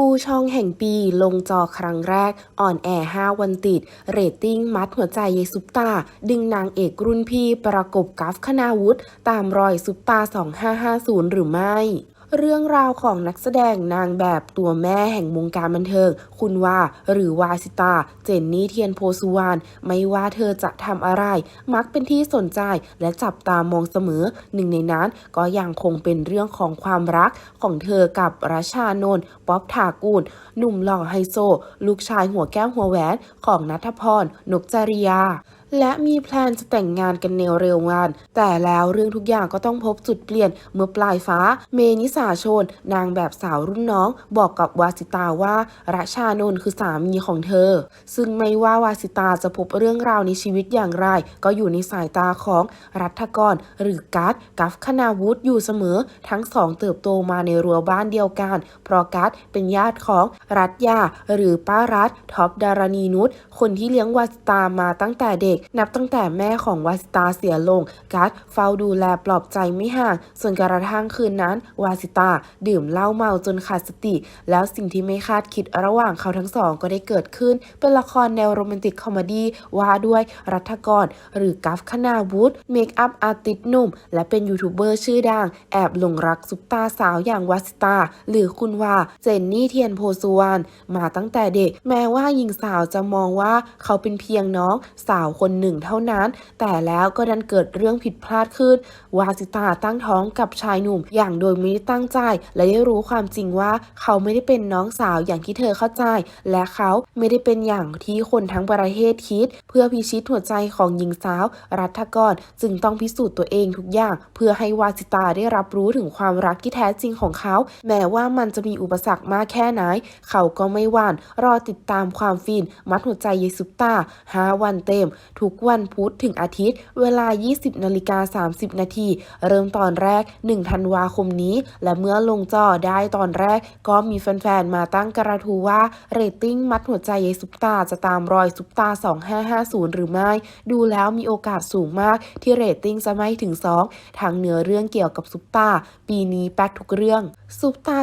กูช่องแห่งปีลงจอครั้งแรก อ่อนแอ 5 วันติด เรตติ้ง มัดหัวใจเยซุปตา ดึงนางเอกรุ่นพี่ประกบกัฟคณาวุฒิตามรอยซุปตา 2550 หรือไม่ เรื่องราวของนักแสดงนางแบบตัวแม่แห่งวงการบันเทิง คุณว่าหรือวาสิตา เจนนี่เทียนโพสุวรรณไม่ว่าเธอจะทำอะไร มักเป็นที่สนใจและจับตามองเสมอ หนึ่งในนั้นก็ยังคงเป็นเรื่องของความรักของเธอกับรัชชานนท์ป๊อบถากูล หนุ่มหล่อไฮโซ ลูกชายหัวแก้วหัวแหวนของนัทพรนกจริยาและมีแพลนจะแต่งงานกันในเร็ววันแต่แล้วเรื่องทุกอย่างก็ต้องพบจุดเปลี่ยนเมื่อปลายฟ้า เมนิสาโชน นางแบบสาวรุ่นน้อง บอกกับวาสิตาว่ารัชานนท์คือสามีของเธอ ซึ่งไม่ว่าวาสิตาจะพบเรื่องราวในชีวิตอย่างไร ก็อยู่ในสายตาของรัฐกร หรือกัสกัฟคณาวุฒิอยู่เสมอ ทั้งสองเติบโตมาในรั้วบ้านเดียวกัน เพราะกัสเป็นญาติของรัฐยาหรือป้ารัฐท็อปดารณีนุชคนที่เลี้ยงวาสิตามาตั้งแต่เด็กนับตั้งแต่แม่ของวาสิตาเสียลง กัสเฝ้าดูแลปลอบใจไม่ห่าง ส่วนกระทั่งคืนนั้นวาสิตาดื่มเหล้าเมาจนขาดสติ แล้วสิ่งที่ไม่คาดคิดระหว่างเขาทั้งสองก็ได้เกิดขึ้น เป็นละครแนวโรแมนติกคอมดี้ว่าด้วยรัฐกร หรือกัฟคณาวุฒิเมคอัพอาร์ติสหนุ่ม และเป็นยูทูบเบอร์ชื่อดัง แอบหลงรักซุปตาสาวอย่างวาสิตา หรือคุณว่าเจนนี่เทียนโพสุวรรณมาตั้งแต่เด็ก แม้ว่าหญิงสาวจะมองว่าเขาเป็นเพียงน้องสาวคนนหนึ่งเท่านั้น แต่แล้วก็ดันเกิดเรื่องผิดพลาดขึ้น วาสิตาตั้งท้องกับชายหนุ่ม อย่างโดยไม่ได้ตั้งใจ และได้รู้ความจริงว่าเขาไม่ได้เป็นน้องสาวอย่างที่เธอเข้าใจ และเขาไม่ได้เป็นอย่างที่คนทั้งประเทศคิด เพื่อพิชิตหัวใจของหญิงสาว รัฐกรจึงต้องพิสูจน์ตัวเองทุกอย่าง เพื่อให้วาสิตาได้รับรู้ถึงความรักที่แท้จริงของเขา แม้ว่ามันจะมีอุปสรรคมากแค่ไหน เขาก็ไม่หวั่นรอติดตามความฟิน มัดหัวใจเยซุปตา5วันเต็มทุกวันพุธถึงอาทิตย์ เวลา 20นาฬิกา30 นาที เริ่มตอนแรก 1 ธันวาคมนี้ และเมื่อลงจอได้ตอนแรก ก็มีแฟนๆ มาตั้งกระทู้ว่า เรตติ้งมัดหัวใจเยซุปตาจะตามรอยซุปตา 2550 หรือไม่ ดูแล้วมีโอกาสสูงมาก ที่เรตติ้งจะไม่ถึง 2 ทางเนื้อเรื่องเกี่ยวกับซุปตา ปีนี้แป๊กทุกเรื่องซุปตา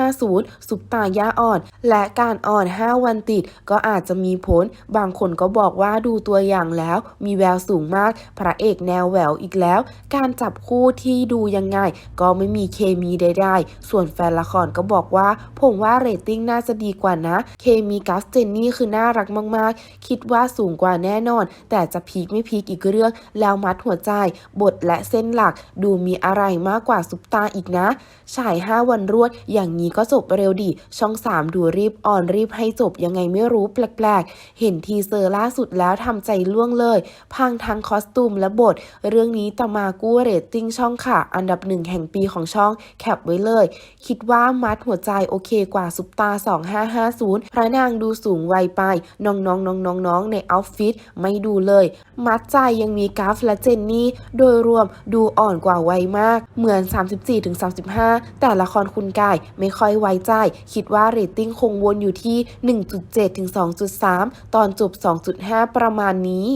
2550 ซุปตาย่าอ่อน และการอ่อน 5 วันติด ก็อาจจะมีผล บางคนก็บอกว่าดูตัวอย่างแล้ว มีแววสูงมาก พระเอกแนวแหววอีกแล้ว การจับคู่ที่ดูยังไง ก็ไม่มีเคมีใดๆส่วนแฟนละครก็บอกว่า ผมว่าเรตติ้งน่าจะดีกว่านะ เคมีกัสเจนนี่คือน่ารักมากๆ คิดว่าสูงกว่าแน่นอน แต่จะพีคไม่พีคอีกเรื่อง แล้วมัดหัวใจ บทและเส้นหลัก ดูมีอะไรมากกว่าซุปตาอีกนะฉาย5 วันรวด อย่างนี้ก็จบเร็วดิ ช่อง 3 ดูรีบออนรีบให้จบยังไงไม่รู้แปลกๆ เห็นทีเซอร์ล่าสุดแล้วทำใจล่วงเลย พังทั้งคอสตูมและบท เรื่องนี้ตามากู้เรตติ้งช่องค่ะ อันดับหนึ่งแห่งปีของช่องแคปไว้เลย คิดว่ามัดหัวใจโอเคกว่าซุปตา 2550 พระนางดูสูงวัยไป น้องๆน้องๆในออฟฟิศไม่ดูเลย มัดใจยังมีกราฟและเจนนี่ โดยรวมดูอ่อนกว่าวัยมาก เหมือน 34-35 แต่ละครคุณกายไม่ค่อยไว้ใจ คิดว่าเรตติ้งคงวนอยู่ที่ 1.7-2.3 ตอนจบ 2.5 ประมาณนี้